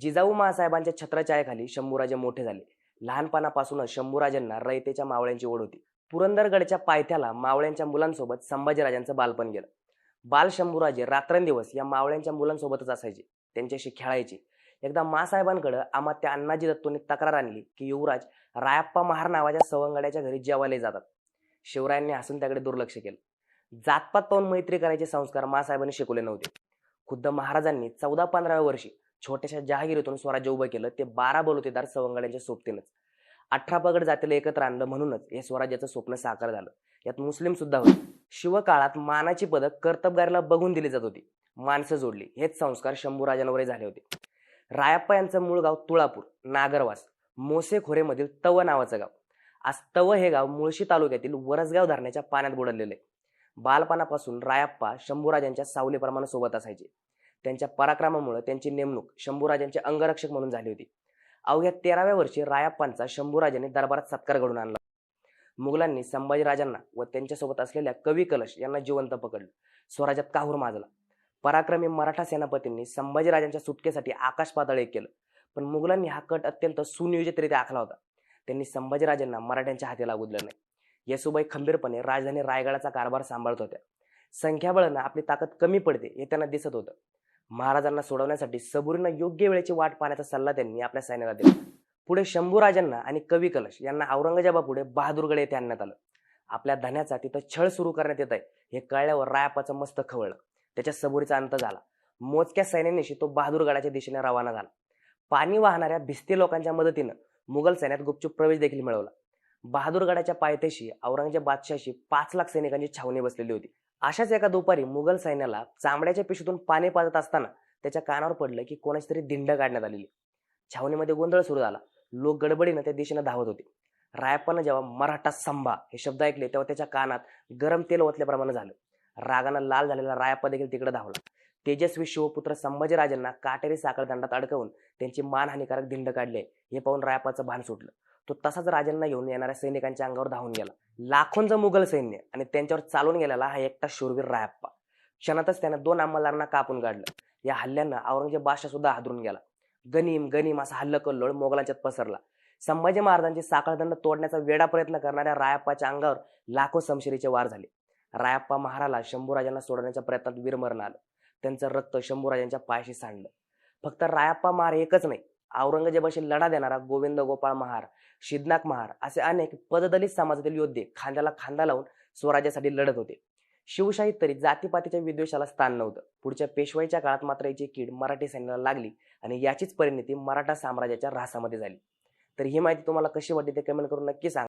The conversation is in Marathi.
जिजाऊ महासाहेबांच्या छत्रछायाखाली शंभूराजे मोठे झाले. लहानपणापासूनच शंभूराजांना रयतेच्या मावळ्यांची ओढ होती. पुरंदरगडच्या पायथ्याला मावळ्यांच्या मुलांसोबत संभाजीराजांचं बालपण गेलं. बाल शंभूराजे रात्रंदिवस या मावळ्यांच्या मुलांसोबतच असायचे. त्यांच्याशी खेळायचे. एकदा मासाहेबांकडे आमात्या अण्णाजी दत्तोंनी तक्रार आणली की युवराज रायप्पा महार नावाच्या सवंगड्याच्या घरी जेवायला जातात. शिवरायांनी हसून त्याकडे दुर्लक्ष केलं. जातपात पाहून मैत्री करायचे संस्कार मासाहेबांनी शिकवले नव्हते. खुद्द महाराजांनी चौदा पंधराव्या वर्षी छोट्याशा जहागिरीतून स्वराज्य उभं केलं. ते बारा बलुतेदार सवंगड्यांच्या सोबतीनंच. अठरा पगड जातीला एकत्र आणलं म्हणूनच हे स्वराज्याचं स्वप्न साकार झालं. यात मुस्लिम सुद्धा होते. शिवकाळात मानाची पदक कर्तबगारीला बघून दिली जात होती. माणसं जोडली. हेच संस्कार शंभूराजांवरही झाले होते. रायप्पा यांचं मूळ गाव तुळापूर नागरवास. मोसे खोरेमधील तव नावाचं गाव. आज तव हे गाव मुळशी तालुक्यातील वरसगाव धरणाच्या पाण्यात बुडलेले आहे. बालपणापासून रायप्पा शंभूराजांच्या सावलीप्रमाणे सोबत असायचे. त्यांच्या पराक्रमामुळे त्यांची नेमणूक शंभूराजांचे अंगरक्षक म्हणून झाली होती. अवघ्या तेराव्या वर्षी रायाप्पांचा शंभूराजांनी दरबारात सत्कार घडून आणला. मुघलांनी संभाजीराजांना व त्यांच्यासोबत असलेल्या कवी कलश यांना जिवंत पकडलं. स्वराज्यात काहूर माजला. पराक्रमी मराठा सेनापतींनी संभाजीराजांच्या सुटकेसाठी आकाश पातळ एक केलं. पण मुघलांनी हा कट अत्यंत सुनियोजितरित्या आखला होता. त्यांनी संभाजीराजांना मराठ्यांच्या हाती लागू दिलं नाही. येसुबाई खंबीरपणे राजधानी रायगडाचा कारभार सांभाळत होत्या. संख्याबळानं आपली ताकद कमी पडते हे त्यांना दिसत होतं. महाराजांना सोडवण्यासाठी सबुरीनं योग्य वेळेची वाट पाहण्याचा सल्ला त्यांनी आपल्या सैन्याला दिला. पुढे शंभूराजांना आणि कवी कलश यांना औरंगजेबापुढे बहादूरगड येथे आणण्यात आलं. आपल्या धन्याचा तिथं छळ सुरू करण्यात येत आहे हे कळल्यावर रायापाचं मस्त खवळलं. त्याच्या सबुरीचा अंत झाला. मोजक्या सैन्यानिशी तो बहादूरगडाच्या दिशेने रवाना झाला. पाणी वाहणाऱ्या भिस्ती लोकांच्या मदतीनं मुघल सैन्यात गुपचूप प्रवेश देखील मिळवला. बहादूरगडाच्या पायथ्याशी औरंगजेब बादशाहशी पाच लाख सैनिकांची छावणी बसलेली होती. अशाच एका दुपारी मुघल सैन्याला चांबड्याच्या पिशूतून पाणी पाजत असताना त्याच्या कानावर पडलं की कोणाची तरी दिंड काढण्यात आलेली. छावणीमध्ये गोंधळ सुरू झाला. लोक गडबडीनं त्या दिशेनं धावत होते. रायप्पानं जेव्हा मराठा संभा हे शब्द ऐकले तेव्हा त्याच्या कानात गरम तेल ओतल्याप्रमाणे झालं. रागानं लाल झालेला रायप्पा देखील तिकडे धावला. तेजस्वी शिवपुत्र संभाजीराजांना काटेरी साखळदंडात अडकवून त्यांची मानहानिकारक दिंड काढले हे पाहून रायप्पाचं भान सुटलं. तो तसाच राजांना घेऊन येणाऱ्या सैनिकांच्या अंगावर धावून गेला. लाखोंचं मुघल सैन्य आणि त्यांच्यावर चालून गेलेला हा एकटा शूरवीर रायप्पा. क्षणातच त्यानं दोन अंमलदारांना कापून काढलं या हल्ल्यानं औरंगजेब बादशाह सुद्धा हादरून गेला. गनीम गनीम असा हल्ल कल्लोळ मोगलांच्यात पसरला. संभाजी महाराजांची साखळदंड तोडण्याचा वेडा प्रयत्न करणाऱ्या रायप्पाच्या अंगावर लाखो समशिरीचे वार झाले. रायप्पा महाराला शंभूराजांना सोडवण्याच्या प्रयत्नात वीरमरण आलं. त्यांचं रक्त शंभूराजांच्या पायाशी सांडलं. फक्त रायप्पा महार एकच नाही औरंगजेबाशी लढा देणारा गोविंद गोपाळ महार शिदनाक महार असे अनेक पददलित समाजातील योद्धे खांद्याला खांदा लावून स्वराज्यासाठी लढत होते. शिवशाहीत तरी जातीपातीच्या विद्वेषाला स्थान नव्हतं. पुढच्या पेशवाईच्या काळात मात्र याची कीड मराठी सैन्याला लागली आणि याचीच परिणिती मराठा साम्राज्याच्या ऱ्हासामध्ये झाली. तर ही माहिती तुम्हाला कशी वाटली ते कमेंट करून नक्की सांगा.